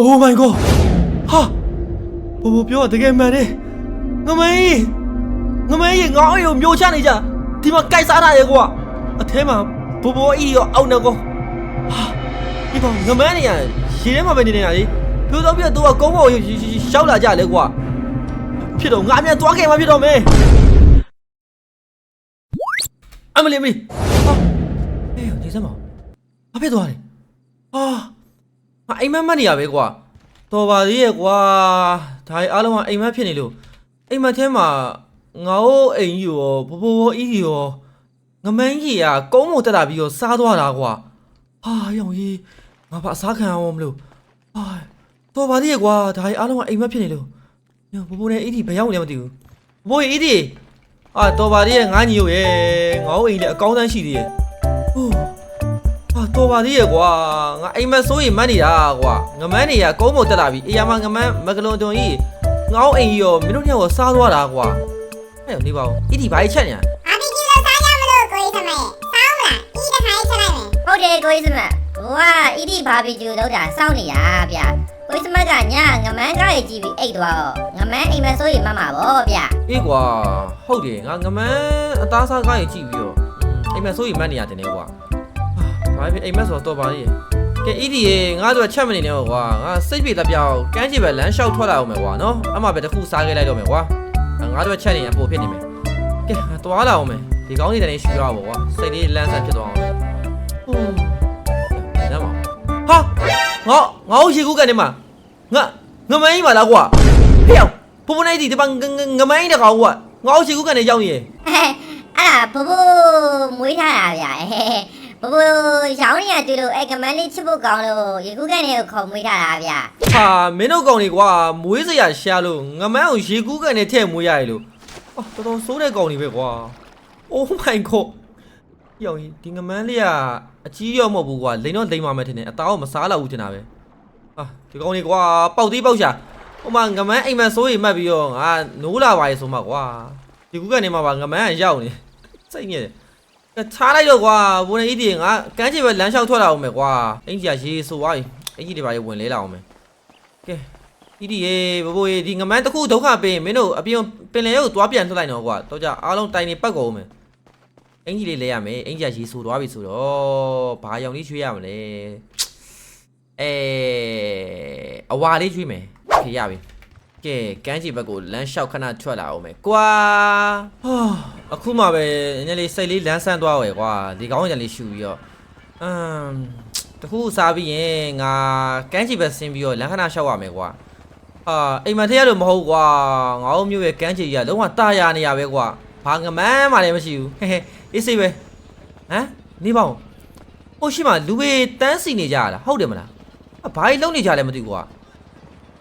Oh my god ဟာဘိုးဘိုးပြောတာတကယ်မှန်တယ်ငမင်းငမင်းငါအိမ်ကိုမျိုးချနေကြဒီမှာကြိုက်စားတာရေကွာအထဲမှာဘိုးဘိုးအီရောအောက်နေကောဟာဒီကောင်ငမန်းနေရရေထဲမှာပဲနေနေတာလေပြိုးတော့ပြတော့ကုန်းပေါ်ရှောက်လာကြလေကွာဖြစ်တော့ငါအမြန်သွားခဲ့မှဖြစ်တော့မယ်အမလီအမလီဟာအေးနေစမ်းမဘာဖြစ်သွားလဲဟာ ငါအိမ်မက်မက်နေရပဲကွာတော်ပါသေးရဲ့ကွာဒါရီအားလုံးကအိမ်မက်ဖြစ်နေလို့အိမ်မက်ထဲမှာငါ့အိမ်ကြီးရောဘဘဘောအီးကြီးရောငမန်းကြီးကကုန်းမတက်တာပြီးတော့စားသွားတာကွာဟာရောင်ကြီးငါဘာအစားခံအောင်မလို့ဟာတော်ပါသေးရဲ့ကွာဒါရီအားလုံးကအိမ်မက်ဖြစ်နေလို့ညဘဘနဲ့အီးကြီးဘယ်ရောက်နေလဲမသိဘူးဘဘကြီးအီးကြီးအာတော်ပါသေးရဲ့ငါညီရောရဲ့ငါ့အိမ်လည်းအကောင်းတန်းရှိသေးရဲ့ဟိုး ဟာတော်ပါသေးရဲ့ကွာငါအိမ်မက်ဆိုးရင်မန်းနေတာကွာငမန်းနေရကုန်းမတက်လာပြီအေးရမငမန်းမကလွန်တုံကြီးငေါအိမ်ကြီးရောမင်းတို့ညောစားသွားတာကွာအဲ့ရောနေပါဦးအီဒီဘာကြီးချက်နေရဘာဘီကျူလို့စားကြမလို့ကိုကြီးသမေစောင်းမလားဤတစ်ခါရေးချက်လိုက်မယ်ဟုတ်တယ်ကိုကြီးစမတ်ဟိုကအီဒီဘာဘီကျူလောက်တာစောင့်နေတာဗျကိုကြီးစမတ်ကညငမန်းကားရဲ့ကြည့်ပြီးအိတ်သွားတော့ငမန်းအိမ်မက်ဆိုရင်မမှာပေါ့ဗျအေးကွာဟုတ်တယ်ငါငမန်းအသားစားကားကြီးကြည့်ပြီးတော့အိမ်မက်ဆိုးရင်မန်းနေရတယ်နေကွာဟာ ဘာဖြစ်အိမ်မက်ဆိုတော့တော်ပါသေးရဲ့ကဲအီဒီရေငါတို့ချက်မနေနဲ့ကွာငါစိတ်ပြေတပြောက်ကန်းချီပဲလမ်းလျှောက်ထွက်လာအောင်မယ်ကွာနော်အမှပဲတစ်ခုစားခဲ့လိုက်တော့မယ်ကွာငါတို့ချက်နေရင်ပိုဖြစ်နေမယ်ကဲသွားလာအောင်မယ်ဒီကောင်းနေတယ်ရှူရပါဘောကွာစိတ်လေးလန်းဆန်းဖြစ်သွားအောင်ဟိုးညမဟာငါငါ့ရေကူးကန်နေမှာငါငမင်းပါလားကွာဟေ့အောင်ဘဘနိုင်ဒီတပငငမင်းတကောင်ကွာငါ့ရေကူးကန်နေရောက်နေရဲ့အဲ့ဒါဘဘမွေးထားတာဗျ ဘဘရောင်းနေရတူလို့အဲ့ကမန်းလေးချစ်ဖို့ကောင်းလို့ရေကူးကန်လေးကိုခုံမွေးထားတာဗျဟာမင်းတို့ကောင်နေကွာမွေးစရာရှာလို့ငမန်းကိုရေကူးကန်နေထဲ့မွေးရရလို့ဟာတော်တော်စိုးတဲ့ကောင်နေပဲကွာ Oh my god ယောင်ဒီငမန်းလေးကအကြီးရောမဟုတ်ဘူးကွာလိန်တော့လိန်ပါမယ်ထင်တယ်အသားကိုမစားတော့ဘူးထင်တာပဲဟာဒီကောင်ကြီးကွာပေါက်သေးပေါက်ရှာဟိုမှာငမန်းအိမ်မက်ဆိုးရင်မှတ်ပြီးတော့ငါနိုးလာပါရဲ့ဆိုမှကွာဒီခုကနေမှပါငမန်းကရောက်နေစိတ်ညစ်တယ်က ချားလိုက်တော့ကွာဘိုးနဲ့အီးဒီငါကန်းချင်ပဲလမ်းလျှောက်ထွက်လာအောင်မယ်ကွာအင်ကြီးကရေဆိုသွားပြီအင်ကြီးတွေပါရေဝင်လဲလာအောင်မယ်ကဲအီးဒီရေဘဘိုးရေဒီငမန်းတစ်ခုဒုက္ခပေးရင်မင်းတို့အပြင်ပင်လယ်ရုပ်သွားပြန်ထွက်လိုက်တော့ကွာတော့ကြအားလုံးတိုင်နေပတ်ကုန်အောင်မယ်အင်ကြီးလေးလဲရမယ်အင်ကြီးကရေဆိုသွားပြီဆိုတော့ဘာရောင်လေးရွှေ့ရမလဲအဲအဝါလေးရွှေ့မယ်ခေရပြီ ကဲကန်းချီဘက်ကိုလမ်းလျှောက်ခဏထွက်လာအောင်မယ်ကွာဟာအခုမှပဲနည်းနည်းလေးစိတ်လေးလမ်းဆန်းသွားဝယ်ကွာဒီကောင်းရံလေးရှူပြီးတော့အမ်တခုစားပြီးရင်ငါကန်းချီဘက်ဆင်းပြီးတော့လမ်းခဏလျှောက်ရမယ်ကွာအာအိမ်မထဲရလို့မဟုတ်ကွာငါတို့မျိုးရဲ့ကန်းချီကြီးကလုံးဝတာယာနေရပဲကွာဘာငမန်းမှလည်းမရှိဘူးဟဲဟဲအေးစိတ်ပဲဟမ်နေပါဦးဟိုရှိမှလူတွေတန်းစီနေကြရတာဟုတ်တယ်မလားအဘာကြီးလုံးနေကြလဲမသိဘူးကွာ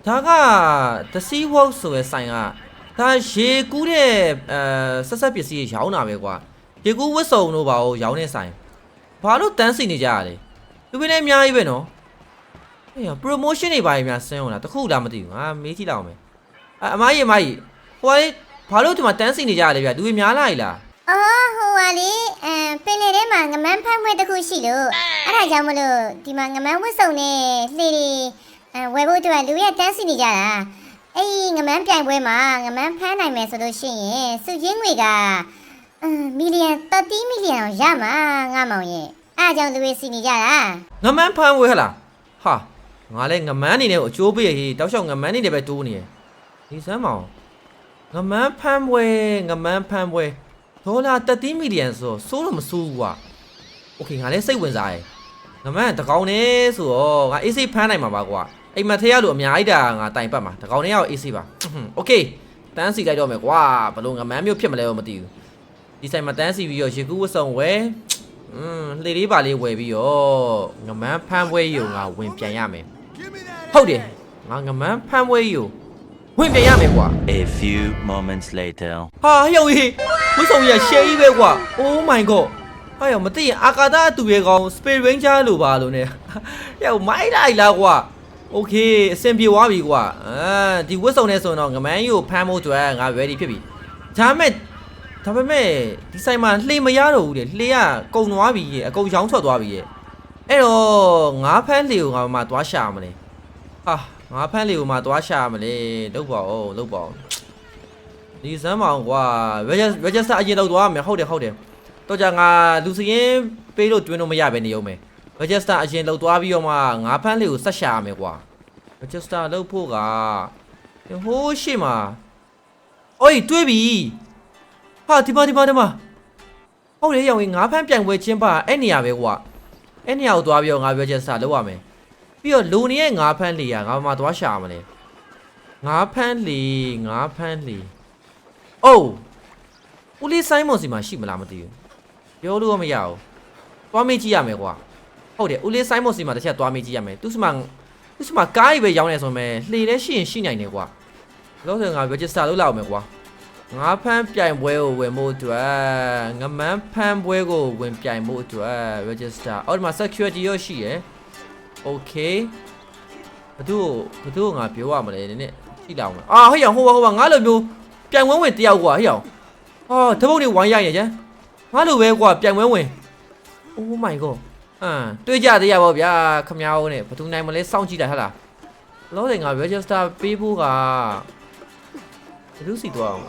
ဒါက The Sea Walk ဆိုတဲ့ဆိုင်ကဒါရေကူးတဲ့အဲဆက်ဆက်ပစ္စည်းရောင်းတာပဲကွာရေကူးဝတ်စုံတို့ပါကိုရောင်းတဲ့ဆိုင်ဘာလို့တန်းစီနေကြရလဲလူတွေလည်းအများကြီးပဲနော်အေး promotion တွေပါရင်များဆင်းအောင်လားတခုလားမသိဘူးငါမေးကြည့်လောက်အောင်မယ်အအမကြီးအမကြီးဟိုကလေဘာလို့ဒီမှာတန်းစီနေကြရလဲဗျလူတွေများလာ E လားအော်ဟိုပါလေအမ်ပင်လေထဲမှာငမန်းဖမ်းပွဲတစ်ခုရှိလို့အဲ့ဒါကြောင့်မလို့ဒီမှာငမန်းဝတ်စုံနဲ့လှေတွေ အဲဝယ်ဖို့အတွက်လူရတန်းစီနေကြတာအဲ့ဒီငမန်းပြိုင်ပွဲမှာငမန်းဖမ်းနိုင်မယ်ဆိုလို့ရှိရင်စုချင်းငွေကအမ်မီလီယံ30မီလီယံရမှာငါမောင်ရဲ့အဲ့ဒါကြောင့်လူတွေစီနေကြတာ ငမန်းဖမ်းဝဲဟလားဟာငါလဲငမန်းနေနဲ့ကိုအကျိုးပေးရဟေးတောက်လျှောက်ငမန်းနေတယ်ပဲတိုးနေရဒီစမ်းမအောင်ငမန်းဖမ်းဝဲငမန်းဖမ်းဝဲဒေါ်လာ30မီလီယံဆိုတော့စိုးတော့မစိုးဘူးကွာโอเคငါလဲစိတ်ဝင်စားရယ် ငမန်းတကောင်နေဆိုတော့ငါအေးစိတ်ဖမ်းနိုင်မှာပါကွာအိမ်မထဲရလို့အများကြီးတာငါတိုင်ပတ်မှာတကောင်နေရောက်အေးစိတ်ပါโอเคတန်းစီလိုက်တော့မယ်ကွာဘလို့ငမန်းမျိုးဖြစ်မလဲတော့မသိဘူးဒီဆိုင်မှာတန်းစီပြီးတော့ရေကူးဝတ်စုံဝဲ อืมလှေလေးပါလေးဝယ်ပြီးတော့ငမန်းဖမ်းပွဲကြီးကိုငါဝင်ပြန်ရမယ်ဟုတ်တယ်ငါငမန်းဖမ်းပွဲကြီးကိုဝင်ပြန်ရမယ်ကွာ A few moments later. ဟာဟျောက်ကြီးဝစ်ဆောင်ကြီးကရှယ်ကြီးပဲကွာ Oh my god ဟာရောမသိရင်အာကာသအတူရဲ့ကောင် Space Ranger လို့ပါလို့ ਨੇ ဟျောက်မိုက်လိုက်လားကွာ Okay အဆင်ပြေသွားပြီကွာအာဒီဝစ်ဆောင်နဲ့ဆိုရင်တော့ငမန်းကြီးကိုဖမ်းဖို့အတွက်ငါ ready ဖြစ်ပြီဒါမဲ့ဒါပေမဲ့ဒီဆိုင်မှာလှေမရတော့ဘူးလေလှေကကုံသွားပြီရေအကုန်ရောင်းထွက်သွားပြီရေအဲ့တော့ငါးဖမ်းလှေကိုငါမှသွားရှာမလဲဟဟာငါဖမ်းလေးကိုမှသွားရှာမလဲလုပ်ပါဦးလုပ်ပါဦးဒီစမ်းမအောင်ကွာ register register အရင်လောက်သွားမယ်ဟုတ်တယ်ဟုတ်တယ် တော့ကြငါလူစရင်ပေးလို့တွင်းလို့မရပဲနေအောင်မယ် register အရင်လောက်သွားပြီးတော့မှငါဖမ်းလေးကိုဆက်ရှာရမယ်ကွာ register လုပ်ဖို့ကဟိုးရှိမှာအိုးတွေးပြီဟာဒီမှာဒီမှာဒီမှာဟုတ်လေရောင်ကြီးငါဖမ်းပြိုင်ပွဲချင်းပါအဲ့နေရာပဲကွာအဲ့နေရာကိုသွားပြီးတော့ငါ register လုပ်ရမယ်ပြီးတော့လူနေရဲ့ငါးဖန်းလီอ่ะငါမှသွားရှာမလဲငါးဖန်းလီငါးဖန်းလီအိုးဦးလေးဆိုင်မွန်စီမှာရှိမလားမသိဘူး ပြောလို့တော့မရဘူးသွားမေးကြည့်ရမယ်ကွာဟုတ်တယ်ဦးလေးဆိုင်မွန်စီမှာတစ်ချက်သွားမေးကြည့်ရမယ်သူစမှာသူစမှာကားကြီးပဲရောင်းနေဆိုမဲ့လှေလဲရှိရင်ရှိနိုင်တယ်ကွာလို့ဆိုငါ register လုပ်လောက်မယ်ကွာငါးဖန်းပြိုင်ပွဲကိုဝင်ဖို့အတွက်ငမန်းဖန်းပွဲကိုဝင်ပြိုင်ဖို့အတွက် register အော်ဒီမှာ security ရရှိရယ် Okay ဘသူ့ကိုဘသူ့ကိုငါပြောရမလဲနည်းနည်းကြည့်လောက်မယ်အာဟေ့ရောင်ဟိုပါဟိုပါငါလိုမျိုးပြိုင်ဝဲဝင်တယောက်ကွာဟေ့ရောင်ဟာတပုတ်နေဝိုင်းရရင်ကျန် ငါလိုပဲကွာပြိုင်ပွဲဝင် Oh my god အမ်တွေ့ကြသေးရပါဗျာခမ ्या ဦးနဲ့ဘသူနိုင်မလဲစောင့်ကြည့်တာဟာလားလောစင်က register ပေးဖို့ကဘယ်လိုစီသွားအောင်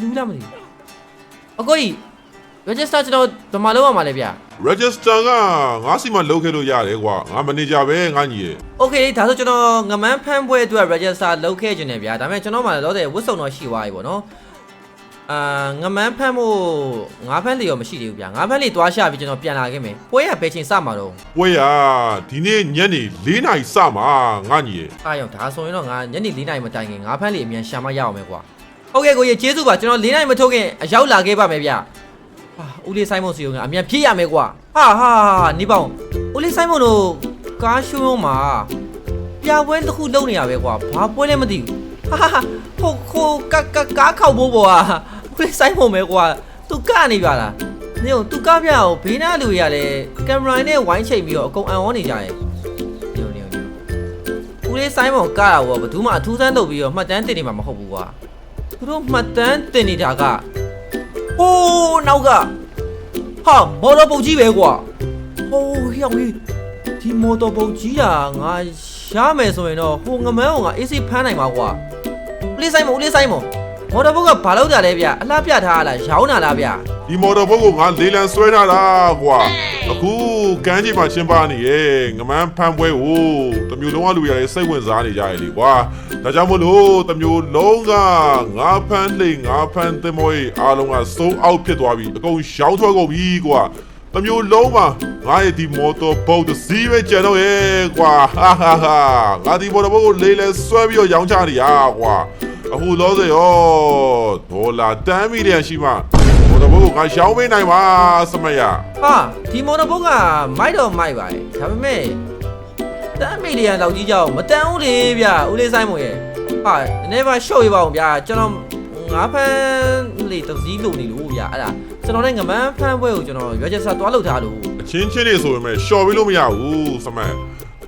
လူလာမသိအကိုကြီး register ကျွန်တော်ဘယ်မှာလုပ်ရမှာလဲဗျာ register ကငါစီမှာလုပ်ခဲ့လို့ရတယ်ကွာငါမန်နေဂျာပဲငါညီရယ် Okay ဒါဆိုကျွန်တော်ငမန်းဖမ်းပွဲအတွက် register လုပ်ခဲ့ခြင်းနဲ့ဗျာဒါပေမဲ့ကျွန်တော်မှလောတဲ့ဝတ်စုံတော့ရှိသွားပြီပေါ့နော် အာငမန်းဖမ်းဖို့ငါးဖမ်းလေရောမရှိသေးဘူးဗျာငါးဖမ်းလေသွားရှာပြီးကျွန်တော်ပြန်လာခဲ့မယ်ပွဲရဘယ်ချိန်စမှာတော့ပွဲရဒီနေ့ညနေ၄နာရီစမှာငါညီရယ်အားရောဒါဆိုရင်တော့ငါညနေ၄နာရီမတိုင်ခင်ငါးဖမ်းလေအမြန်ရှာမရအောင်ပဲကွာဟုတ်ကဲ့ကိုကြီးကျေးဇူးပါကျွန်တော်၄နာရီမထုတ်ခင်အရောက်လာခဲ့ပါမယ်ဗျာဟာဦးလေးဆိုင်မုံစီကအမြန်ဖြည့်ရမယ်ကွာဟာဟာဟာနေပေါင်းဦးလေးဆိုင်မုံတို့ကားရှုံးမှာပြပွဲတစ်ခုလုပ်နေရပဲကွာဘာပွဲလဲမသိဘူးဟာဟာဟိုခိုကာကာကားခောက်ဖို့ပေါ်อ่ ခွေးဆိုင်ဖို့မဲကွာသူကနေပါလားညို့သူကပြအောင်ဘေးနားလူတွေကလည်းကင်မရာနဲ့ဝိုင်းချိန်ပြီးတော့အကုန်အံ့ဩနေကြတယ်ညို့ညို့ညို့ဦးလေးဆိုင်မောင်ကတာဘောဘယ်သူမှအထူးဆန်းလုပ်ပြီးတော့မှတ်တမ်းတင်နေမှာမဟုတ်ဘူးကွာသူတို့မှတ်တမ်းတင်နေတာကဟိုးနောက်ကဟာမော်တော်ပုတ်ကြီးပဲကွာဟိုးဟျောင်းကြီးဒီမော်တော်ပုတ်ကြီးကငါရမယ်ဆိုရင်တော့ဟိုငမန်းကငါအေးစိဖမ်းနိုင်ပါကွာဦးလေးဆိုင်မောင်ဦးလေးဆိုင်မောင် မော်တော်ဘုတ်ကဘာလို့တာလဲဗျအလှပြထားလားရောင်းတာလားဗျဒီမော်တော်ဘုတ်ကိုငါလေးလံဆွဲထားတာကွာအခုကမ်းခြေမှာရှင်းပါနေရဲ့ငမန်းဖမ်းပွဲကိုတမျိုးလုံးကလူရတယ်စိတ်ဝင်စားနေကြရလေကွာဒါကြောင့်မို့လို့တမျိုးလုံးကငါဖမ်းလိမ့်ငါဖမ်းသင်္ဘောကြီးအားလုံးကစိုးအောက်ဖြစ်သွားပြီအကုန်ရှောင်းထွက်ကုန်ပြီကွာတမျိုးလုံးမှာငါရဲ့ဒီမော်တော်ဘုတ်တစ်စီးပဲကျန်တော့ရဲ့ကွာဟာဟာဟာငါဒီမော်တော်ဘုတ်ကိုလေးလဲဆွဲပြီးတော့ရောင်းချနေရကွာ အခုလောစေရောဒေါ်လာ10မီလီယံရှိမှမော်တော်ဘုတ်ကိုငါရှောင်းပေးနိုင်ပါစမရဟာဒီမော်တော်ဘုတ်ကမိုက်တော့မိုက်ပါရဲ့ဒါပေမဲ့တန်မီလီယံလောက်ကြီးကြောင်မတန်ဘူးလေဗျဦးလေးဆိုင်မရဲ့ဟာနည်းနည်းပါရှော့ရပါအောင်ဗျကျွန်တော်ငါးဖန်းလေတစ်စည်းလိုနေလို့ဗျအဲ့ဒါကျွန်တော်လည်းငမန်းဖန်းပွဲကိုကျွန်တော်ရွေးချက်စားသွားလုပ်ထားလို့အချင်းချင်းတွေဆိုရင်မဲ့ရှော်ပေးလို့မရဘူးစမန်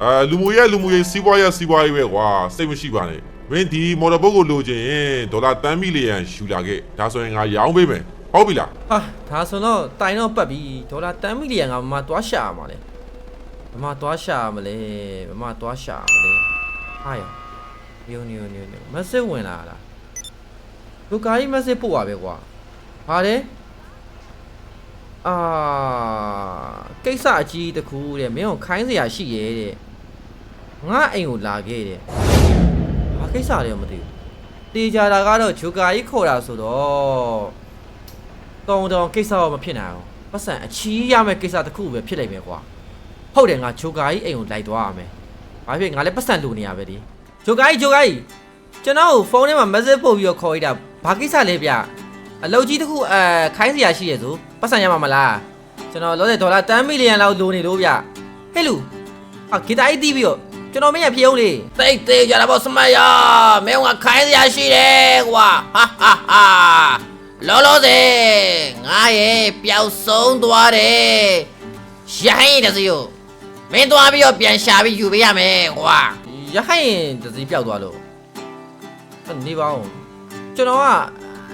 အဲလူမှုရေးလူမှုရေးစီးပွားရေးစီးပွားရေးပဲကွာစိတ်မရှိပါနဲ့ မင်းဒီမော်တော်ဘုတ်ကိုလိုချင်ရင်ဒေါ်လာ10မီလီယံယူလာခဲ့ဒါဆိုရင်ငါရောင်းပေးမယ်ဟုတ်ပြီလားဟာဒါဆိုတော့တိုင်တော့ပတ်ပြီဒေါ်လာတန်မီလီယံကမမသွားရှာရမှာလေမမသွားရှာရမလဲမမသွားရှာရမလဲဟာရညိုညိုညိုညိုမက်ဆေ့ဝင်လာလားလူကာကြီးမက်ဆေ့ပို့ပါပဲကွာဟာလေအာကိစ္စအကြီးတစ်ခုတဲ့မင်းကိုခိုင်းစရာရှိရဲ့တဲ့ငါအိမ်ကိုလာခဲ့တဲ့ဘာ ကိစ္စလဲမသိဘူးတေးကြတာကတော့ဂျိုကာကြီးခေါ်တာဆိုတော့တောင်းတောင်းကိစ္စတော့မဖြစ်နိုင်အောင်ပတ်စံအချီးရမယ့်ကိစ္စတစ်ခုပဲဖြစ်နိုင်မယ်ကွာဟုတ်တယ်ငါဂျိုကာကြီးအိမ်ကိုလိုက်သွားရမယ်ဘာဖြစ်ငါလည်းပတ်စံလိုနေရပဲဒီဂျိုကာကြီးဂျိုကာကြီးကျွန်တော်ကိုဖုန်းထဲမှာ message ပို့ပြီးတော့ခေါ်ရတာဘာကိစ္စလဲဗျအလုပ်ကြီးတစ်ခုအဲခိုင်းစရာရှိရဆိုပတ်စံရမှာမလားကျွန်တော်လောတဲ့ဒေါ်လာ10မီလီယံလောက်လိုနေလို့ဗျဟဲ့လူဟာဂီတာကြီးတီးပြီးတော့ ကျွန်တော်မင်းရပြေအောင်လေသိတ်သေးကြတာပေါ့စမယာမင်းကခိုင်းစရာရှိတယ်ကွာဟာဟာဟာလောလောဆယ်ငါရဲ့ပျောက်ဆုံးသွားတယ်ရဟင်းတစီကိုမင်းသွားပြီးတော့ပြန်ရှာပြီးယူပေးရမယ်ကွာရဟင်းတစီပျောက်သွားလို့နေပါဦးကျွန်တော်က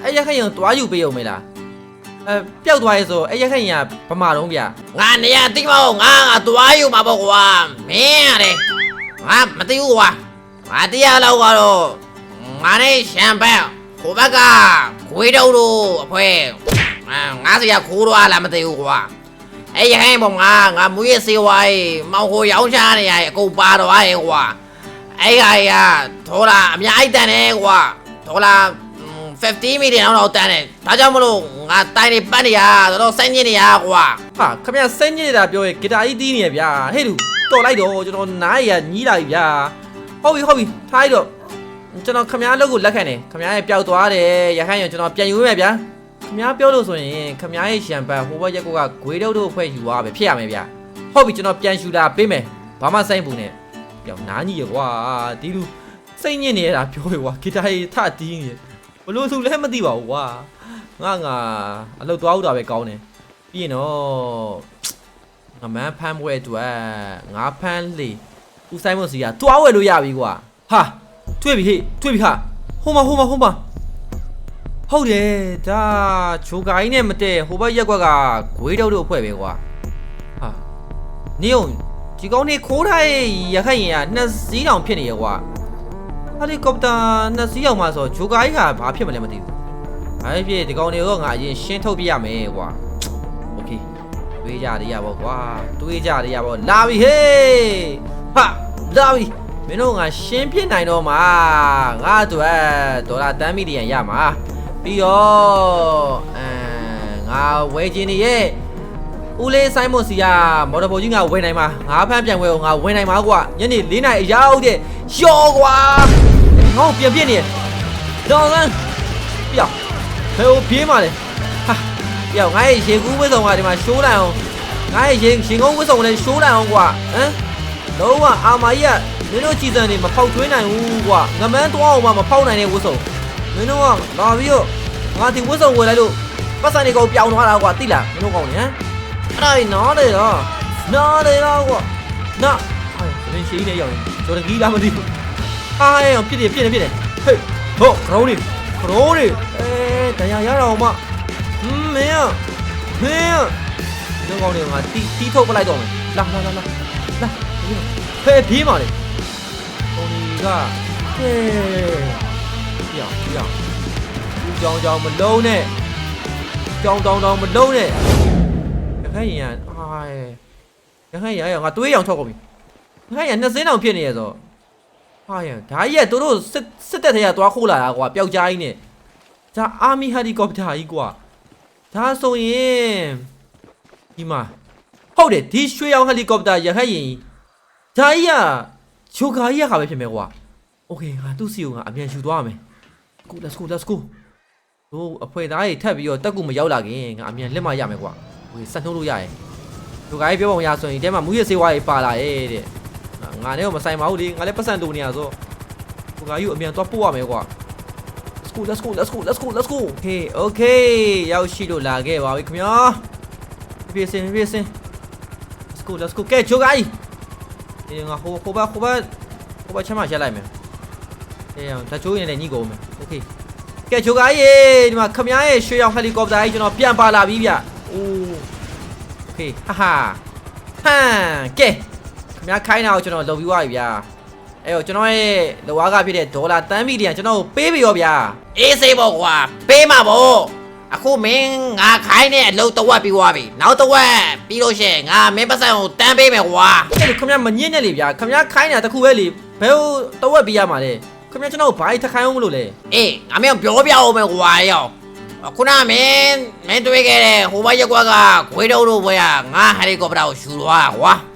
အဲ့ရဟင်းကိုသွားယူပေးအောင်မေလားအဲပျောက်သွားရဲဆိုအဲ့ရဟင်းကဗမာတော့ဗျငါနေရတိမအောင်ငါငါသွားယူမှာပေါ့ကွာမင်းရတယ် ငါမသိဘူးကွာငါတရားလောက်ကတော့ငါနဲ့ရှမ်ပန်းဟိုဘက်ကခွေးတုပ်တို့အဖွဲအာငါစရာခိုးတော့လားမသိဘူးကွာအဲ့ရဟန်းပေါ်ငါငါမူရဲ့စေဝါရေးမောင်ကိုရောင်းချနေရအကုန်ပါတော့ရဲ့ကွာအဲ့ဟာရဒေါ်လာအများကြီးတန်တယ်ကွာဒေါ်လာ50မီလီယံလောက်တန်တယ်ဒါကြောင့်မလို့ငါတိုင်းနေပတ်နေရတော်တော်စိုင်းနေနေရကွာဟာခမရစင်းနေတာပြောရင်ဂီတာကြီးတီးနေရဗျာဟဲ့လူ တော်လိုက်တော့ကျွန်တော်နားရညီးလာပြီဗျာဟုတ်ပြီဟုတ်ပြီထားလိုက်တော့ကျွန်တော်ခမရအလုပ်ကိုလက်ခံတယ်ခမရရဲ့ပျောက်သွားတယ်ရဟန်းရကျွန်တော်ပြန်ယူမယ်ဗျာခမရပြောလို့ဆိုရင်ခမရရဲ့ရှမ်ပန်ဟိုဘက်ရက်ကောကဂွေးတုပ်တို့ဖွဲ့ယူသွားပဲဖြစ်ရမယ်ဗျာဟုတ်ပြီကျွန်တော်ပြန်ယူတာပေးမယ်ဘာမှစိုင်းဘူးနဲ့ပြောင်းနားညီရကွာဒီလူစိတ်ညစ်နေတာပြောပဲကွာဂီတာကြီးထတီးနေဘလို့သူလည်းမသိပါဘူးကွာငါငါအလုပ်သွားဦးတာပဲကောင်းတယ်ပြီးရင်တော့ ငမန်းဖမ်းပွဲအတွက်ငါဖမ်းလေဦးဆိုင်မစီကသွားဝယ်လို့ရပြီကွာဟာတွေ့ပြီဟေ့တွေ့ပြီဟာဟိုမှာဟိုမှာဟိုမှာဟုတ်တယ်ဒါချိုကိုင်းနဲ့မတည့်ဟိုဘက်ရက်ကွက်ကဂွေးတုပ်တို့အဖွဲ့ပဲကွာဟာနေုံဒီကောင်းနေခိုးထားရဲ့ရခိုင်ရင်ကနှစ်စီးတောင်ဖြစ်နေရကွာဟယ်လီကော်ပတာနှစ်စီးအောင်မှာဆိုချိုကိုင်းကဘာဖြစ်မလဲမသိဘူးဘာဖြစ်ဒီကောင်းနေတော့ငါအရင်ရှင်းထုတ်ပြရမယ်ကွာ တွေးကြရရပေါ့ကွာတွေးကြရရပေါ့လာပြီဟေးဟာလာပြီမင်းတို့ငါရှင်းပြနိုင်တော့မှာငါအတွက်ဒေါ်လာတန်းမီလီယံရမှာပြီးတော့အဲငါဝယ်ခြင်းနေရဲ့ဦးလေးဆိုင်မွန်စီကမော်တော်ဘိုကြီးငါဝယ်နိုင်မှာငါဖမ်းပြန်ဝယ်အောင်ငါဝယ်နိုင်မှာကွာညနေ၄နာရီအရောက်တဲ့ရောကွာငါ့ကိုပြန်ပြစ်နေဒေါ်လန်ပြောင်းဘယ်ကိုပြေးမှလဲဟာ ပြောငါရဲ့ရေကူးဝစ်ဆောင်ကဒီမှာရှိုးလိုက်အောင်ငါရဲ့ရေရှင်ကုန်းဝစ်ဆောင်လည်းရှိုးလိုက်အောင်ကွာဟမ်လုံးဝအာမာကြီးကမင်းတို့ကြည်စံနေမဖောက်ထွင်းနိုင်ဘူးကွာငမန်းတော့အောင်မှမဖောက်နိုင်တဲ့ဝစ်ဆောင်မင်းတို့ကလာပြီးတော့ငါဒီဝစ်ဆောင်ဝယ်လိုက်လို့ပတ်စံတွေကောင်ပြောင်းသွားတာကွာတိလားမင်းတို့ကောင်နေဟမ်အဲ့ဒါကြီးနားလေတော့နားလေတော့ကွာနားဟာသမင်းရှိနေရောက်ရင်ကျွန်တော်ကြီးလားမသိဘူးဟာရောပြစ်တယ်ပြစ်တယ်ပြစ်တယ်ဟေးဟိုခရုံးနေခရုံးနေအဲတရားရတော့မှอืม မင်းอ่ะမင်းอ่ะဒီကောင်တွေကငါတီးတီးထုတ်ပလိုက်တော့မယ်လာလာလာလာလာဖဲပြေးပါလေကောင်တွေကဟဲ့ပြောင်းပြောင်းဒီကြောင်ကြောင်မလုံးနဲ့ကြောင်တောင်တောင်မလုံးနဲ့ရခိုင်ရန်အာရခိုင်ရန်ငါတွေးရောင်ထွက်ကုန်ပြီရခိုင်ရန်နှစ်စင်းတောင်ဖြစ်နေရဆိုဟာရဒါကြီးကတို့တို့စစ်စစ်တက်တွေကသွားခိုးလာတာကွာပျောက်ကြားကြီးနဲ့ဒါအာမီဟယ်လီကော်ပတာကြီးကွာ ဒါဆိုရင်ဒီမှာဟုတ်တယ်ဒီရွှေရောင်ဟယ်လီကော်ပတာရဟတ်ရင်ဒါကြီးကဂျိုကာကြီးကခါပဲဖြစ်မယ်ကွာโอเคငါသူ့စီကိုငါအမြန်ယူသွားမယ် go let's go let's go တို့အဖွဲသားကြီးထပ်ပြီးတော့တက်ကူမရောက်လာခင်ငါအမြန်လက်မရမယ်ကွာโอเคဆက်နှုတ်လို့ရရင်ဂျိုကာကြီးပြောပုံရဆိုရင်ဒီထဲမှာမူရစေးဝါးကြီးပါလာရဲ့တဲ့ငါနဲ့တော့မဆိုင်ပါဘူးလေငါလည်းပတ်စံတူနေရဆိုဂျိုကာကြီးကိုအမြန်သွားပို့ရမယ်ကွာ let's go let's go let's go let's go let's go okay okay ရောက်ရှိလို့လာခဲ့ပါပြီခင်ဗျာပြေးစင်ပြေးစင် let's go let's go ကဲချိုကိုင်းဒီငါဟိုဟိုဘက်ဟိုဘက်ဟိုဘက်ချမ်းမရက်လိုက်မယ်အေးဒါချိုးရင်လည်းညှိကုန်မယ် okay ကဲချိုကိုင်းရေဒီမှာခင်ဗျားရဲ့ရွှေရောင်ဟယ်လီကော်ပတာကြီးကျွန်တော်ပြန်ပါလာပြီဗျအိုး okay ဟာဟာဟမ်ကဲခင်ဗျားခိုင်းတာကိုကျွန်တော်လုပ်ပြီးသွားပြီဗျာ အဲ့တော့ကျွန်တော်ရဲ့လောအားကဖြစ်တဲ့ဒေါ်လာတန်းမီလီယံကျွန်တော်ကိုပေးပြီရောဗျာအေးစေးပေါ့ကွာပေးမှာပေါ့အခုမင်းငါခိုင်းတဲ့အလုပ်တစ်ဝက်ပြီးသွားပြီနောက်တစ်ဝက်ပြီးလို့ရှိရင်ငါမင်းပတ်စံကိုတန်းပေးမယ်ကွာအဲ့လိုခင်ဗျာမညစ်နဲ့လေဗျာခင်ဗျာခိုင်းတာတစ်ခုပဲလေဘယ်ဟိုတဝက်ပေးရမှာလဲခင်ဗျာကျွန်တော်ကိုဘာကြီးထခိုင်းအောင်မလို့လဲအေးငါမင်းကိုပြောပြအောင်မယ်ကွာရောခုနမင်းမင်းတွေ့ခဲ့တဲ့ဟိုဘက်ရက်ကွက်ကခွေးတုံးတို့ဘွဲကငါဟယ်လီကော်ပတာကိုယူသွားကွာအဲ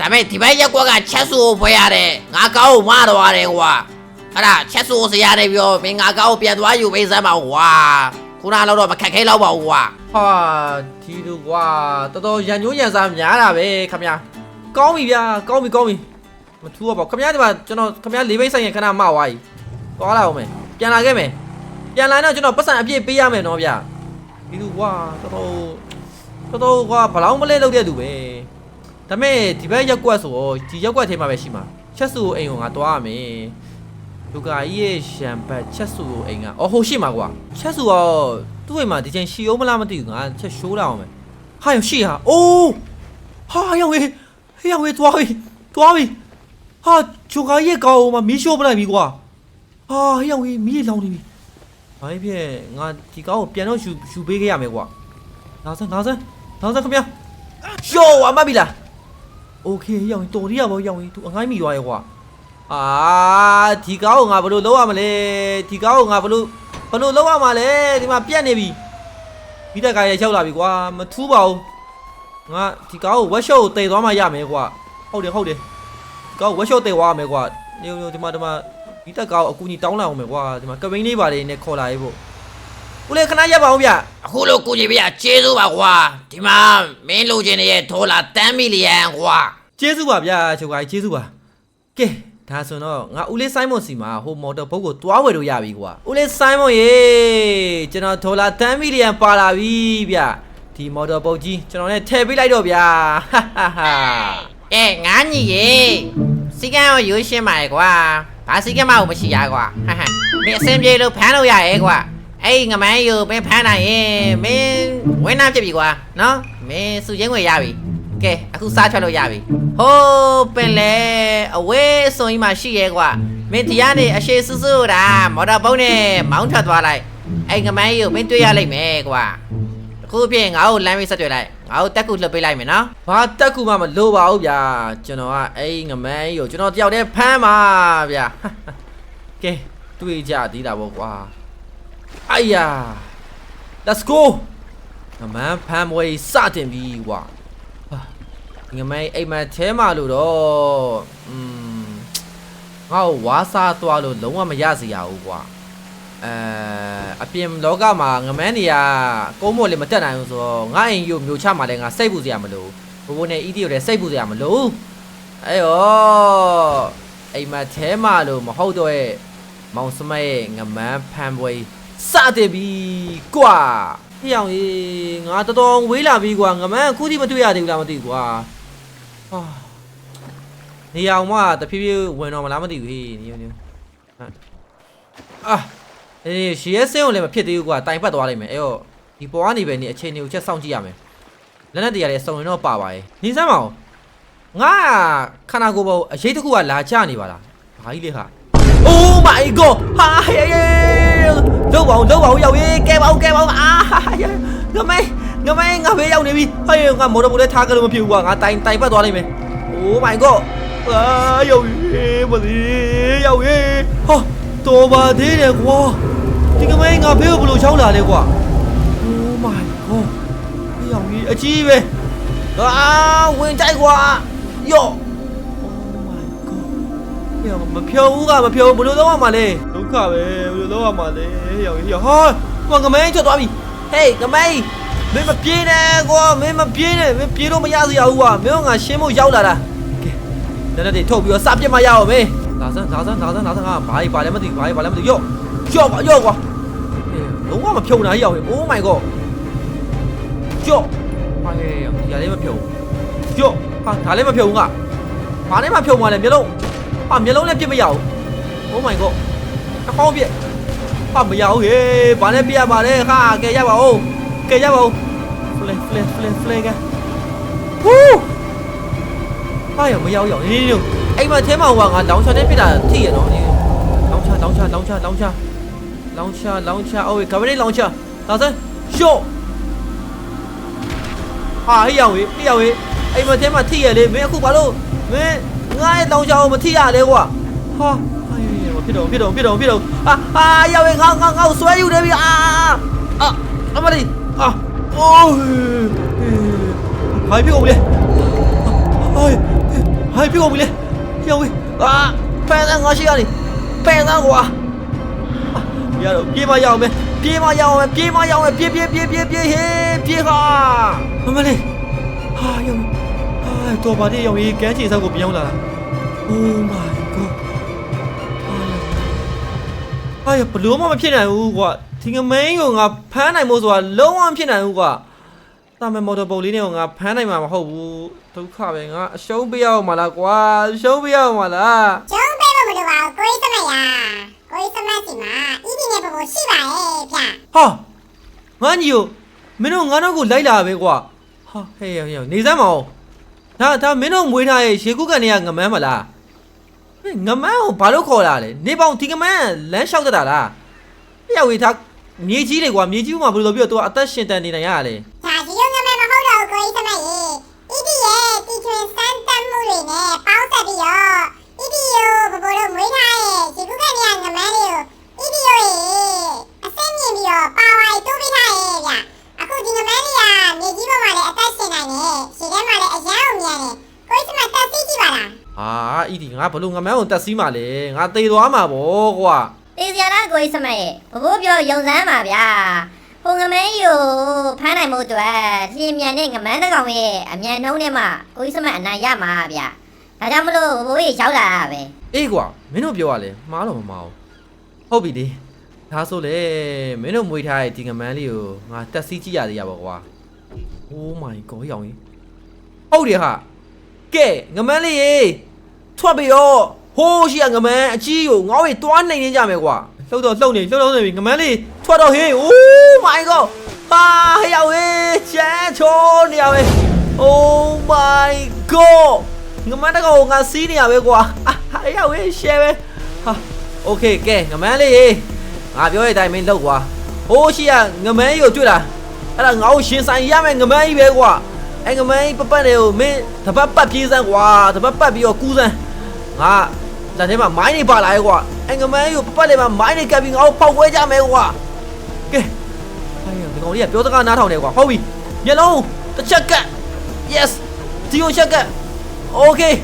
ဒါပေမဲ့ဒီဘက်ရက်ကွက်ကချက်ဆူကိုဘွဲရတယ်ငါကောင်းကိုမတော်ရတယ်ကွာအဲ့ဒါချက်ဆူကိုစရာနေပြီးတော့မင်းငါကောင်းကိုပြန်သွားယူပေးစမ်းပါကွာခုနတော့မခက်ခဲတော့ပါဘူးကွာဟာဒီလိုကွာတော်တော်ရန်ညိုးရန်စားများတာပဲခင်ဗျာကောင်းပြီဗျာကောင်းပြီကောင်းပြီမထူတော့ပါခင်ဗျာဒီမှာကျွန်တော်ခင်ဗျာလေးဘိတ်ဆိုင်ရင်ခဏမဝါကြီးသွားလာအောင်မယ်ပြန်လာခဲ့မယ်ပြန်လာတော့ကျွန်တော်ပတ်စံအပြည့်ပေးရမယ်နော်ဗျာဒီလိုကွာတော်တော်တော်တော်ကွာဘလောင်းမလဲလုပ်တဲ့သူပဲ ဒါပေမဲ့ဒီဘက်ရက်ကွက်ဆိုတော့ဒီရက်ကွက်ထဲမှာပဲရှိမှာချက်စုကိုအိမ်ကိုငါတွားရမယ်လူကာကြီးရဲ့ရှမ်ဘတ်ချက်စုကိုအိမ်ကအော်ဟိုရှိမှာကွာချက်စုရောသူ့အိမ်မှာဒီချိန်ရှီအောင်မလားမသိဘူးငါချက်ရှိုးလာအောင်မယ်ဟာရောရှိဟာအိုးဟာရောဝေးဟေးရောဝေးတွားပြီတွားပြီဟဟာချိုကာရဲ့ကောင်းမှာမီးရှို့ပလိုက်ပြီကွာဟာဟေးအောင်ကြီးမီးလောင်နေပြီဘာဖြစ်ငါဒီကောင်းကိုပြန်တော့ယူယူပေးခဲ့ရမယ်ကွာနာစမ်းနာစမ်းနာစမ်းခင်ဗျာရှို့အမပြီလား โอเคဟေးအောင်တော်ရီရပါဟေးအောင်ကြီး तू အငိုင်းမိသွားရဲ့ကွာအာဒီကောင်းကိုငါဘယ်လိုလုပ်ရမလဲဒီကောင်းကိုငါဘယ်လိုဘယ်လိုလုပ်ရမှာလဲဒီမှာပြက်နေပြီမိတက်ကရဲ့ရောက်လာပြီကွာမထူးပါဘူးငါဒီကောင်းကို workshop ကိုတည်သွားမှရမယ်ကွာဟုတ်တယ်ဟုတ်တယ် ကောဝက်ရှော့တဲဝါမယ်ကွာညိုညိုဒီမှာဒီမှာဒီတက်ကောက်အကူကြီးတောင်းလာအောင်မယ်ကွာဒီမှာကပိန်းလေးပါလေးနဲ့ခေါ်လာရေးဖို့ ဦးလေးခဏရပ်ပါဦးဗျအခုလိုကိုကြီးပြကျေးဇူးပါကွာဒီမှာမင်းလိုချင်တဲ့ဒေါ်လာ10မီလီယံကွာကျေးဇူးပါဗျာချုပ်ကာကြီးကျေးဇူးပါကဲဒါဆိုတော့ငါဦးလေးဆိုင်မွန်စီမှာဟိုမော်တော်ဘုတ်ကိုတွားဝယ်လို့ရပြီကွာဦးလေးဆိုင်မွန်ရေကျွန်တော်ဒေါ်လာ10မီလီယံပါလာပြီဗျဒီမော်တော်ဘုတ်ကြီးကျွန်တော်နဲ့ထည့်ပေးလိုက်တော့ဗျာဟာဟာဟာအဲငါညီရေစီကံကိုရိုးရှင်းပါရဲ့ကွာဘာစီကံမှမရှိရကွာဟဟမင်းအစင်ပြေလို့ဖမ်းလို့ရရဲ့ကွာ အဲ့ငမန်းယူမင်းဖမ်းနိုင်ရင်မင်းဝင်းနာဖြစ်ပြီကွာနော်မင်းစုချင်းဝင်ရပြီကဲအခုစားထွက်လို့ရပြီဟိုးပင်လေအဝေးဆိုရင်မှရှိရဲ့ကွာမင်းဒီကနေအရှိဆူဆူတာမော်တော်ဘုံနဲ့မောင်းထွက်သွားလိုက်အဲ့ငမန်းယူမင်းတွေ့ရလိမ့်မယ်ကွာအခုပြင်ငါ့ကိုလမ်းပြီးဆက်တွေ့လိုက်ငါ့ကိုတက်ကူလှုပ်ပေးလိုက်မယ်နော်ဘာတက်ကူမှမလိုပါဘူးဗျာကျွန်တော်ကအဲ့ဒီငမန်းကြီးကိုကျွန်တော်တယောက်တည်းဖမ်းပါဗျာကဲတွေ့ကြသေးတာပေါ့ကွာ အိုင်ယာ let's go ငမန်းဖမ်းပွဲစတင်ပြီကွာဟာဒီငမန်းအိမ်မက်ထဲမှာလို့တော့อืมငါ့ကိုဝါစားသွားလို့လုံးဝမရစေရဘူးကွာအဲအပြင်လောကမှာငမန်းတွေကကုန်းမော်လေးမတက်နိုင်ဘူးဆိုတော့ငါအိမ်ကြီးကိုမျိုးချမှာလဲငါစိတ်ပူစရာမလိုဘူးဘိုးဘိုးနဲ့အီတီကိုလည်းစိတ်ပူစရာမလိုဘူးအဲ့ရောအိမ်မက်ထဲမှာလို့မဟုတ်တော့ရဲ့မောင်စမရဲ့ငမန်းဖမ်းပွဲ စတင်ပြီကွာဟေ့အောင်ကြီးငါတော်တော်ဝေးလာပြီကွာငမန်းအခုထိမတွေ့ရသေးဘူးလားမသိဘူးကွာဟာနေအောင်မတဖြည်းဖြည်းဝင်တော့မလားမသိဘူးဟေးနေနေအာအေးရှီရဲစင်းကိုလည်းမဖြစ်သေးဘူးကွာတိုင်ပတ်သွားလိုက်မယ်အဲ့တော့ဒီပေါ်ကနေပဲနေအချိန်တွေကိုချက်စောင့်ကြည့်ရမယ်လက်နဲ့တရားလည်းစုံရင်တော့ပါပါရဲ့နေစမ်းပါဦးငါခန္ဓာကိုယ်ပေါ်အရေးတစ်ခုကလာချနေပါလားဘာကြီးလဲခါ Oh my god ဟာဟေးလောက်ပါဦးလောက်ပါဦးရောက်ရေးကဲပါဦးကဲပါဦးအာငမဲငမဲငါဘေးရောက်နေပြီဟေးငါမော်တော်ဘူးလည်းထားကြလို့မဖြစ်ဘူးကွာငါတိုင်တိုင်ပတ်သွားလိမ့်မယ် Oh my god အာရောက်ရေးမလေးရောက်ရေးဟာတော်ပါသေးတယ်ကွာဒီကမဲငါဘေးကိုဘယ်လိုချောင်းလာလဲကွာ Oh my god ရောက်ရေးအကြီးပဲအာဝင်တိုက်ကွာယော့ Oh my god ဟေ့ မဖြုံဘူးကမဖြုံဘယ်လိုလုပ်ရမှာလဲဒုက္ခပဲဘယ်လိုလုပ်ရမှာလဲဟေ့ရောက်ဟေ့ဟာကွာငမိုင်းချွတ်သွားပြီဟေးငမိုင်းမင်းမပြေးနဲ့ကွာမင်းမပြေးနဲ့မင်းပြေးလို့မရစရာဘူးကွာမင်းကငါရှင်းဖို့ရောက်လာတာကဲလက်လက်တွေထုတ်ပြီးတော့စပြစ်မရအောင်မေးလာစမ်းလာစမ်းလာစမ်းလာစမ်းငါဘာကြီးပါလဲမသိဘာကြီးပါလဲမသိယော့ယော့ကွာယော့ကွာဟေးလုံးဝမဖြုံတာဟေ့ရောက်ဟေး Oh my god ယော့ဟာဟေးဒီကလေးမဖြုံယော့ဟာဒါလည်းမဖြုံကဘာနဲ့မှဖြုံမှလဲမျိုးလုံး ဟာမျက်လုံးလည်းပြစ်မရဘူး Oh my god တစ်ခေါင်းပြစ်ဟာမရဘူးဟေးဘာနဲ့ပြရပါလဲခါကဲရပါဦးကဲရပါဦး flash flash flash flash ကဟူးဟာရမရဘူးရောနေနေအိမ်မှာထဲမှာဟိုကငါလောင်ချာနဲ့ပြစ်တာထိရနော်နေလောင်ချာလောင်ချာလောင်ချာလောင်ချာလောင်ချာလောင်ချာအိုးကဗရီလောင်ချာလာစမ်းရှို့ဟာဟေးရောင်ဟေးဟေးရောင်ဟေးအိမ်မှာထဲမှာထိရလေမင်းအခုဘာလို့မင်း ငါရဲ့တောင်ချောင်းမထိရလေကွာဟာအေးမဖြစ်တော့ဖြစ်တော့ဖြစ်တော့ဖြစ်တော့အာအာရောက်ရင်ငါငါငါ့ကိုဆွဲယူနေပြီအာအာအမလီအာအိုးဟိုင်ပြကုန်ပြီလေဟိုင်ဟိုင်ပြကုန်ပြီလေရောက်ပြီအာပန်းစမ်းငါရှိရနေပန်းစမ်းကွာရတော့ပြေးမရအောင်မယ်ပြေးမရအောင်မယ်ပြေးမရအောင်မယ်ပြေးပြေးပြေးပြေးပြေးဟေးပြေးခါအမလီဟာ အဲတော်ပါတဲ့ရောက်ရေးကမ်းခြေဆောက်ကိုပြောင်းလာတာ Oh my god အာရဘလို့မှမဖြစ်နိုင်ဘူးကွာဒီငမိန်ကိုငါဖမ်းနိုင်မို့ဆိုတာလုံးဝမဖြစ်နိုင်ဘူးကွာတာမန်မော်တော်ပုံလေးနဲ့ကိုငါဖမ်းနိုင်မှာမဟုတ်ဘူးဒုက္ခပဲငါအရှုံးပေးရအောင်မလားကွာအရှုံးပေးရအောင်မလားကျုံးပေးဖို့မလိုပါဘူးကိုကြီးသမယာကိုကြီးသမစီမှာဤဒီနဲ့ပုံပုံရှိပါရဲ့ဗျဟာငါညီကိုမင်းတို့ငါတို့ကိုလိုက်လာပဲကွာဟာဟဲ့ဟဲ့နေစမ်းမအောင် ဒါဒါမင်းတို့မွေးထားရဲ့ရေခုကန်တွေကငမန်းမလားဟေးငမန်းကိုဘာလို့ခေါ်လာလဲနေပေါင်ဒီငမန်းလမ်းလျှောက်တတ်တာလားဖျောက်ဝေထားမြေကြီးတွေကွာမြေကြီးမှာဘယ်လိုပြောတော့အသက်ရှင်တန်နေနိုင်ရလဲဒါဒီလိုငမန်းမဟုတ်တော့ဘူးကိုကြီးစမရေအီဒီရဲ့တီထွင်စမ်းတက်မှုတွေနဲ့ပေါင်းဆက်ပြီးတော့အီဒီကိုဘဘတို့မွေးထားရဲ့ဒီခုကနေကငမန်းတွေကိုအီဒီရဲ့အစင်းမြင်ပြီးတော့ပါဝါတိုးပေးထားရဲ့ဗျအခုဒီငမန်းတွေကမြေကြီးပေါ်မှာ လည်းအသက်ရှင်နိုင်တယ်ရှေ့ထဲမှာလည်းအရန်အောင်မြန်တယ်ကိုကြီးစမတက်သိကြည့်ပါလားအာအီဒီငါဘလို့ငမန်းကိုတက်စီးမှလဲငါသေသွားမှာဗောကွာတေးစရာလားကိုကြီးစမရဲ့ဘဘိုးပြောယုံစမ်းပါဗျာဟိုငမန်းကြီးကိုဖမ်းနိုင်မှုအတွက်လျင်မြန်တဲ့ငမန်းတစ်ကောင်ရဲ့အမြန်နှုံးနဲ့မှကိုကြီးစမအနိုင်ရမှာဗျာဒါကြောင့်မလို့ဘဘိုးကြီးရောက်လာတာပဲအေးကွာမင်းတို့ပြောရလဲမှားတော့မမှားဘူးဟုတ်ပြီလေဒါဆိုလေမင်းတို့မွေးထားတဲ့ဒီငမန်းလေးကိုငါတက်စီးကြည့်ရသေးရပါကွာ Oh my god ရောင်ကြီးဟုတ်တယ်ဟာကဲငမန်းလေးရေထွက်ပြီရောဟိုးရှိရငမန်းအကြီးကိုငေါ့ရေတွားနိုင်နေကြမယ်ကွာလှုပ်တော့လှုပ်နေလှုပ်တော့နေပြီငမန်းလေးထွက်တော့ဟေး Oh my god ဟာရောင်ကြီးချမ်းချိုးနေရပဲ Oh my god ငမန်းတကောင်ကိုငါစီးနေရပဲကွာဟာရောင်ကြီးရှယ်ပဲဟာโอเคကဲငမန်းလေးရေငါပြောတဲ့အတိုင်းမင်းလုပ်ကွာဟိုးရှိရငမန်းကြီးကိုတွေ့လား အဲ့ဒါငါ့ကိုရှင်ဆိုင်ရမယ်ငမန်းကြီးပဲကွာအဲ့ငမန်းကြီးပပတ်တွေကိုမင်းတပတ်ပတ်ပြေးစမ်းကွာတပတ်ပတ်ပြီးတော့ကူးစမ်းငါလက်ထဲမှာမိုင်းနေပါလာရဲ့ကွာအဲ့ငမန်းကြီးကိုပပတ်တွေမှာမိုင်းတွေကပ်ပြီးငါ့ကိုဖောက်ခွဲကြမယ်ကွာကဲအဲ့ရဒီကောင်လေးကပြောစကားနားထောင်နေကွာဟုတ်ပြီမျက်လုံးတစ်ချက်က yes ဒီကိုချက်က okay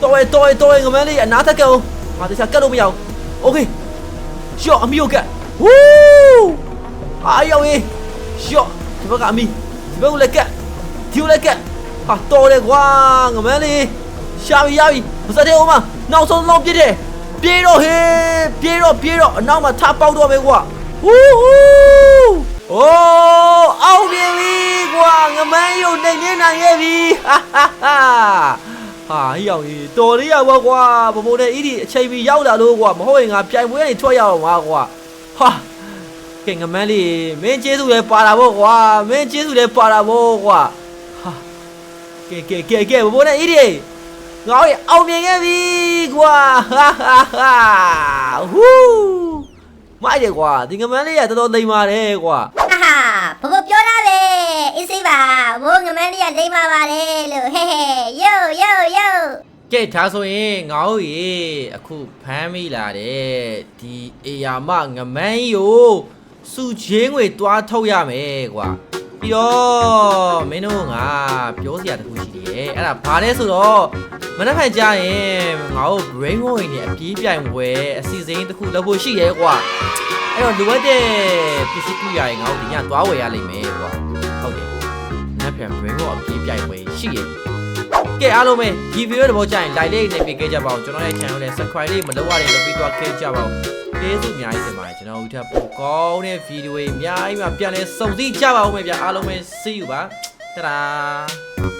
တော်ရတော်ရတော်ရငမန်းလေးအနားထက်ကအောင်ငါတခြားကတ်လို့မရအောင် okay ရှော့အမီယိုကတ် woo အာယောရေး ရှော့ဒီဘက်ကအမီဒီဘက်ကလက်ကက်ဒီကိုလက်ကက်ဟာတော်တယ်ကွာငမန်းလေးရှာပြီရပြီမစတဲ့ဦးမနောက်ဆုံးလောက်ပြည့်တယ်ပြေးတော့ဟေးပြေးတော့ပြေးတော့အနောက်မှာထပေါက်တော့မယ်ကွာဟူးဟူးအိုးအောင်ပြေပြီကွာငမန်းရုံနေနေနိုင်ရဲ့ပြီဟာဟာဟာဟာဟိအောင်ကြီးတော်လေးရပါကွာဘမိုးနဲ့အီဒီအချိန်ပြီးရောက်လာလို့ကွာမဟုတ်ရင်ငါပြိုင်ပွဲကနေထွက်ရအောင်ပါကွာဟာ ကဲငမန်းလေးမင်းကျေးဇူးလည်းပါတာဗောကွာမင်းကျေးဇူးလည်းပါတာဗောကွာဟာကဲကဲကဲကဲဘဘနဲ့အီဒီငါ့ရဲ့အောင်မြင်ခဲ့ပြီကွာဟာဟာဟာဟူးမိုက်တယ်ကွာဒီငမန်းလေးကတော်တော်လိမ်ပါတယ်ကွာဟာဟာဘဘပြောတာပဲအေးစေးပါဘိုးငမန်းလေးကလိမ့်ပါပါတယ်လို့ဟဲဟဲယိုယိုယိုကဲဒါဆိုရင်ငါတို့ရေအခုဖမ်းမိလာတဲ့ဒီအေယာမငမန်းကြီးကို စုချင်းငွေတွားထုတ်ရမယ်ကွာပြီးတော့မင်းတို့ကပြောစရာတစ်ခုရှိသေးတယ်အဲ့ဒါဘာလဲဆိုတော့မနေ့ကကြာရင်ငါတို့ brain boy နဲ့အပြေးပြိုင်ပွဲအစီအစဉ်တစ်ခုလုပ်ဖို့ရှိရဲကွာအဲ့တော့လိုအပ်တဲ့ပစ္စည်းကိရိယာတွေငါတို့ဒီညသွားဝယ်ရလိမ့်မယ်ကွာဟုတ်တယ်မနေ့က brain boy အပြေးပြိုင်ပွဲရှိရဲကဲအားလုံးပဲဒီဗီဒီယိုသဘောကျရင် like လေးနဲ့ပေးခဲ့ကြပါဦးကျွန်တော်ရဲ့ channel နဲ့ subscribe လေးမလုပ်ရရင်လုပ်ပြီးတော့ခဲ့ကြပါဦး ကျေးဇူးအများကြီးတင်ပါတယ်ကျွန်တော်တို့ထပ်ပိုကောင်းတဲ့ဗီဒီယိုတွေအများကြီးမှပြန်လဲစုံစည်းကြပါဦးမယ်ဗျာအားလုံးပဲ see you ပါတဒါ